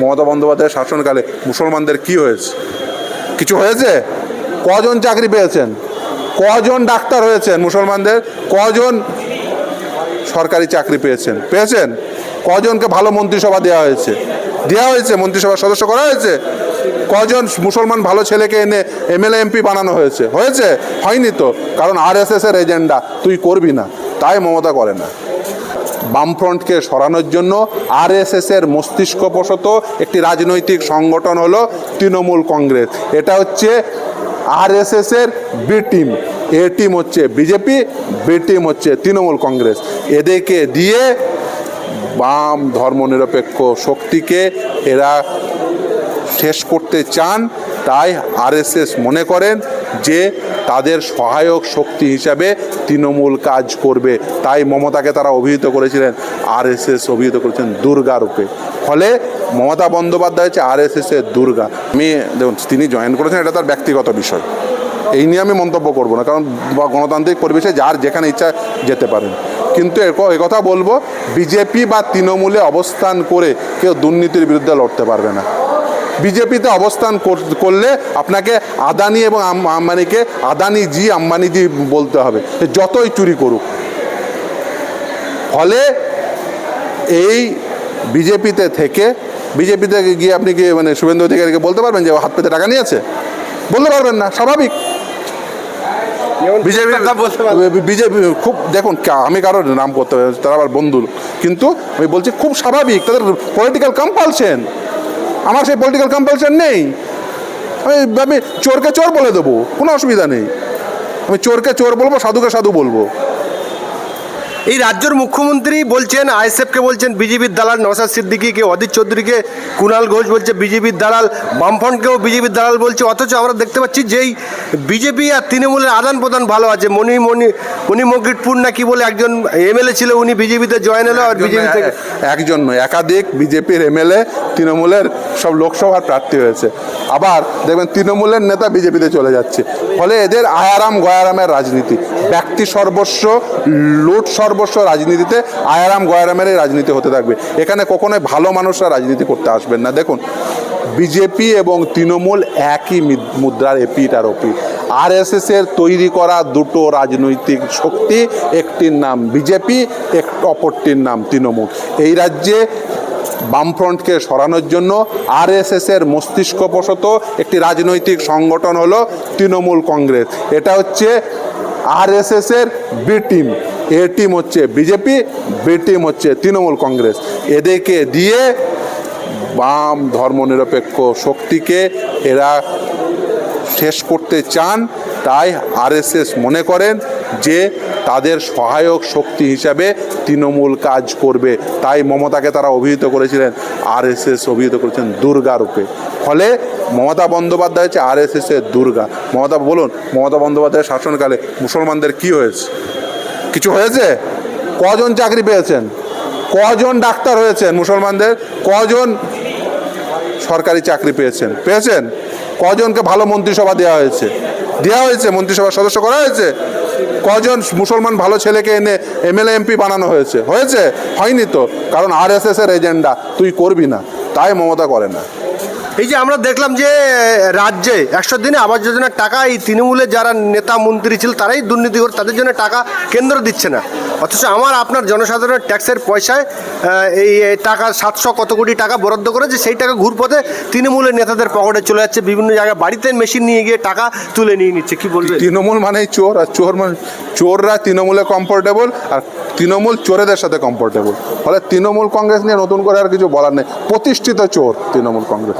মমতা বন্দ্যোপাধ্যায়ের শাসনকালে মুসলমানদের কি হয়েছে? কিছু হয়েছে? কজন চাকরি পেয়েছেন? কজন ডাক্তার হয়েছেন মুসলমানদের? কজন সরকারি চাকরি পেয়েছেন? পেয়েছেন? কজনকে ভালো মন্ত্রিসভা দেওয়া হয়েছে? দেওয়া হয়েছে, মন্ত্রিসভার সদস্য করা হয়েছে? কজন মুসলমান ভালো ছেলেকে এনে এমএলএ, এমপি বানানো হয়েছে? হয়েছে? হয়নি তো। কারণ আর এর এজেন্ডা। তুই করবি না। তাই মমতা করে না। বামফ্রন্টকে সরানোর জন্য আরএসএস এর মস্তিষ্কপ্রসত একটি রাজনৈতিক সংগঠন হলো তৃণমূল কংগ্রেস। এটা হচ্ছে আরএসএস এর বি টিম। এ টিম হচ্ছে বিজেপি, বি টিম হচ্ছে তৃণমূল কংগ্রেস। এদেরকে দিয়ে বাম ধর্মনিরপেক্ষ শক্তিকে এরা শেষ করতে চান। তাই আরএসএস মনে করেন যে তাদের সহায়ক শক্তি হিসাবে তৃণমূল কাজ করবে। তাই মমতাকে তারা অভিহিত করেছিলেন, আরএসএস অভিহিত করেছেন দুর্গা রূপে। ফলে মমতা বন্দ্যোপাধ্যায় হচ্ছে আরএসএস এর দুর্গা। আমি, দেখুন, তিনি জয়েন করেছেন, এটা তার ব্যক্তিগত বিষয়। এই নিয়ে আমি মন্তব্য করব না, কারণ গণতান্ত্রিক পরিবেশে যার যেখানে ইচ্ছা যেতে পারেন। কিন্তু কথা বলব, বিজেপি বা তৃণমূলে অবস্থান করে কেউ দুর্নীতির বিরুদ্ধে লড়তে পারবে না। বিজেপিতে অবস্থান কর- করলে আপনাকে আদানি এবং আম- আম্বানিকে আদানি জি আম্বানি জি বলতে হবে। যতই চুরি করুক। ফলে এই বিজেপিতে থেকে বিজেপিতে গিয়ে আপনি কি মানে শুভেন্দু অধিকারীকে বলতে পারবেন যে হাত পেতে টাকা নিয়েছে? বলতে পারবেন না স্বাভাবিক। বিজেপি বিজেপি খুব দেখুন আমি কারোর নাম করতে তারা আবার বন্ধু কিন্তু আমি বলছি খুব স্বাভাবিক তাদের পলিটিক্যাল কম্পালশন আমার সেই পলিটিক্যাল কম্পালশন নেই। আমি আমি চোরকে চোর বলে দেবো, কোনো অসুবিধা নেই। আমি চোরকে চোর বলব, সাধুকে সাধু বলব। এই রাজ্যের মুখ্যমন্ত্রী বলছেন আইএসএফকে বলছেন বিজেপির দালাল নওশাদ সিদ্দিকিকে অদিত চৌধুরীকে কুণাল ঘোষ বলছে বিজেপির দালাল বামফ্রন্টকেও বিজেপির দালাল বলছে অথচ আমরা দেখতে পাচ্ছি যেই বিজেপি আর তৃণমূলের আদান প্রদান ভালো আছে। মণি মণি মণি মগিটপুর না কি বলে একজন এমএলএ ছিল উনি বিজেপিতে জয়েন হলো আর বিজেপি থেকে একজন নয় একাধিক বিজেপির এমএলএ তৃণমূলের সব লোকসভার প্রার্থী হয়েছে। আবার দেখবেন তৃণমূলের নেতা বিজেপিতে চলে যাচ্ছে। ফলে এদের আয়ারাম গয়ারামের রাজনীতি। ব্যক্তি সর্বস্ব লুট সর্বস্ব রাজনীতিতে আয়ারাম গয়ারামের রাজনীতি হতে থাকবে। এখানে কখনোই ভালো মানুষরা রাজনীতি করতে আসবেন না। দেখুন, বিজেপি এবং তৃণমূল একই মুদ্রার এপিট আর ওপিট আর এর তৈরি করা দুটো রাজনৈতিক শক্তি, একটির নাম বিজেপি, এক অপরটির নাম তৃণমূল। এই রাজ্যে বামফ্রন্টকে সরানোর জন্য আরএসএস এর মস্তিষ্কপ্রসত একটি রাজনৈতিক সংগঠন হলো তৃণমূল কংগ্রেস। এটা হচ্ছে আরএসএস এর বি টিম। এ টিম হচ্ছে বিজেপি, বি টিম হচ্ছে তৃণমূল কংগ্রেস। এদেরকে দিয়ে বাম ধর্মনিরপেক্ষ শক্তিকে এরা শেষ করতে চান, তাই আরএসএস মনে করেন যে তাদের সহায়ক শক্তি হিসাবে তৃণমূল কাজ করবে। তাই মমতাকে তারা অভিহিত করেছিলেন, আরএসএস অভিহিত করেছেন দুর্গা রূপে। ফলে মমতা বন্দ্যোপাধ্যায় হচ্ছে আরএসএস এর দুর্গা। মমতা, বলুন, মমতা বন্দ্যোপাধ্যায়ের শাসনকালে মুসলমানদের কি হয়েছে? কিছু হয়েছে? কজন চাকরি পেয়েছেন? কজন ডাক্তার হয়েছেন মুসলমানদের? কজন সরকারি চাকরি পেয়েছেন? পেয়েছেন? কজনকে ভালো মন্ত্রিসভা দেওয়া হয়েছে? দেওয়া হয়েছে? মন্ত্রিসভার সদস্য করা হয়েছে? কজন মুসলমান ভালো ছেলেকে এনে এমএলএ, এমপি বানানো হয়েছে? হয়েছে? হয়নি তো। কারণ আর এর এজেন্ডা। তুই করবি না। তাই মমতা করে না। এই যে আমরা দেখলাম যে, রাজ্যে একশো দিনে আবাস যোজনার টাকা এই তৃণমূলের যারা নেতা, মন্ত্রী ছিল, তারাই দুর্নীতি করে তাদের জন্য টাকা কেন্দ্র দিচ্ছে না। অথচ আমার, আপনার জনসাধারণের ট্যাক্সের পয়সায় এই টাকা সাতশো কত কোটি টাকা বরাদ্দ করেছে, সেই টাকা ঘুরপথে তৃণমূলের নেতাদের পকেটে চলে যাচ্ছে, বিভিন্ন জায়গায় বাড়িতে মেশিন নিয়ে গিয়ে টাকা তুলে নিয়ে নিচ্ছে, কি বলবে তৃণমূল মানেই চোর, আর চোর মানে চোররা তৃণমূলে কমফোর্টেবল আর তৃণমূল চোরেদের সাথে কমফোর্টেবল ফলে তৃণমূল কংগ্রেস নিয়ে নতুন করে আর কিছু বলার নেই। প্রতিষ্ঠিত চোর তৃণমূল কংগ্রেস।